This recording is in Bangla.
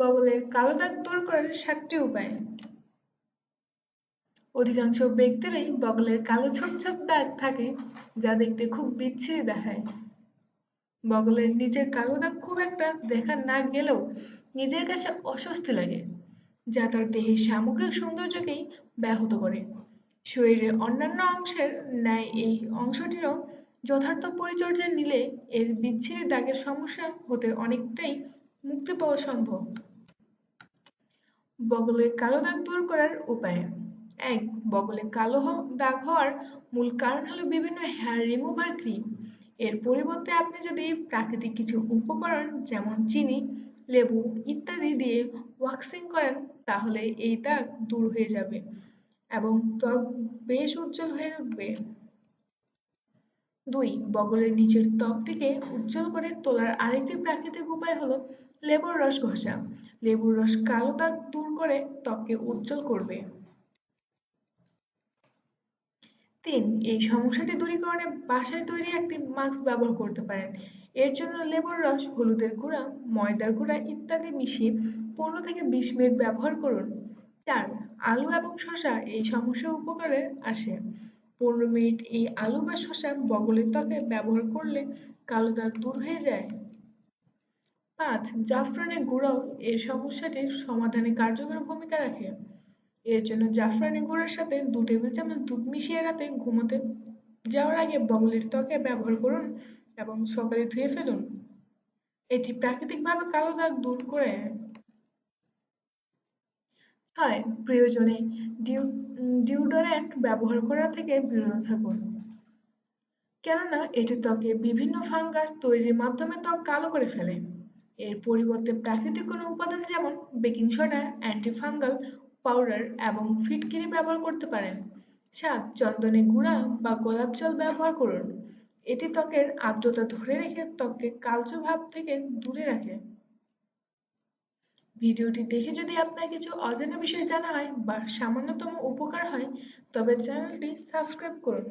বগলের কালো দাগ দূর করার সাতটি উপায়। অধিকাংশ ব্যক্তিরই বগলের কালো ছোপ ছোপ দাগ থাকে, যা দেখতে খুব বিচ্ছিরি দেখায়। বগলের নিচের কালো দাগ খুব একটা দেখা না গেলেও নিজের কাছে অস্বস্তি লাগে, যা তার দেহের সামগ্রিক সৌন্দর্যকেই ব্যাহত করে। শরীরের অন্যান্য অংশের ন্যায় এই অংশটিরও যথার্থ পরিচর্যা নিলে এর বিচ্ছিরি দাগের সমস্যা হতে অনেকটাই মুক্তি পাওয়া সম্ভব। বগলের কালো দাগ দূর করার উপায়। এক, বগলে কালো দাগ হওয়ার মূল কারণ হলো বিভিন্ন হেয়ার রিমুভার ক্রিম এর পরিবর্তে আপনি যদি প্রাকৃতিক কিছু উপকরণ যেমন চিনি, লেবু ইত্যাদি দিয়ে ওয়াক্সিং করেন, তাহলে এই দাগ দূর হয়ে যাবে এবং ত্বক বেশ উজ্জ্বল হয়ে উঠবে। দুই বগলের নিচের ত্বকটিকে উজ্জ্বল করে তোলার আরেকটি প্রাকৃতিক উপায় হলো লেবুর রস ঘষা। লেবুর রস কালো দাগ দূর করে ত্বককে উজ্জ্বল করবে। তিন, এই সমস্যাটি দূরীকরণে বাসায় তৈরি একটি মাস্ক ব্যবহার করতে পারেন। এর জন্য লেবুর রস, হলুদের গুঁড়া, ময়দার গুঁড়া ইত্যাদি মিশিয়ে পনেরো থেকে বিশ মিনিট ব্যবহার করুন। চার, আলু এবং শসা এই সমস্যা উপকারে আসে। পনেরো মিনিট এই আলু বা শসা বগলের ত্বকে ব্যবহার করলে কালো দাগ দূর হয়ে যায়। পাঁচ, জাফরানের গুঁড়াও এই সমস্যাটির সমাধানে কার্যকর ভূমিকা রাখে। এর জন্য জাফরানি গুঁড়ার সাথে দু টেবিল চামচ দুধ মিশিয়ে রাতে ঘুমোতে যাওয়ার আগে বগলের ত্বকে ব্যবহার করুন এবং সকালে ধুয়ে ফেলুন। এটি প্রাকৃতিকভাবে কালো দাগ দূর করে ছয় প্রয়োজনে ডিওডোরেন্ট ব্যবহার করা থেকে বিরত থাকুন। কেননা এটি ত্বকে বিভিন্ন ফাঙ্গাস তৈরির মাধ্যমে ত্বক কালো করে ফেলে। এর পরিবর্তে প্রাকৃতিক কোনো উপাদান যেমন বেকিং সোডা, অ্যান্টিফাঙ্গাল পাউডার এবং ফিটকিরি ব্যবহার করতে পারেন। সাত চন্দনে গুঁড়া বা গোলাপ জল ব্যবহার করুন। এটি ত্বকের আর্দ্রতা ধরে রেখে ত্বককে কালচে ভাব থেকে দূরে রাখে। ভিডিওটি দেখে যদি আপনার কিছু অজানা বিষয় জানা হয় বা সামান্যতম উপকার হয়, তবে চ্যানেলটি সাবস্ক্রাইব করুন।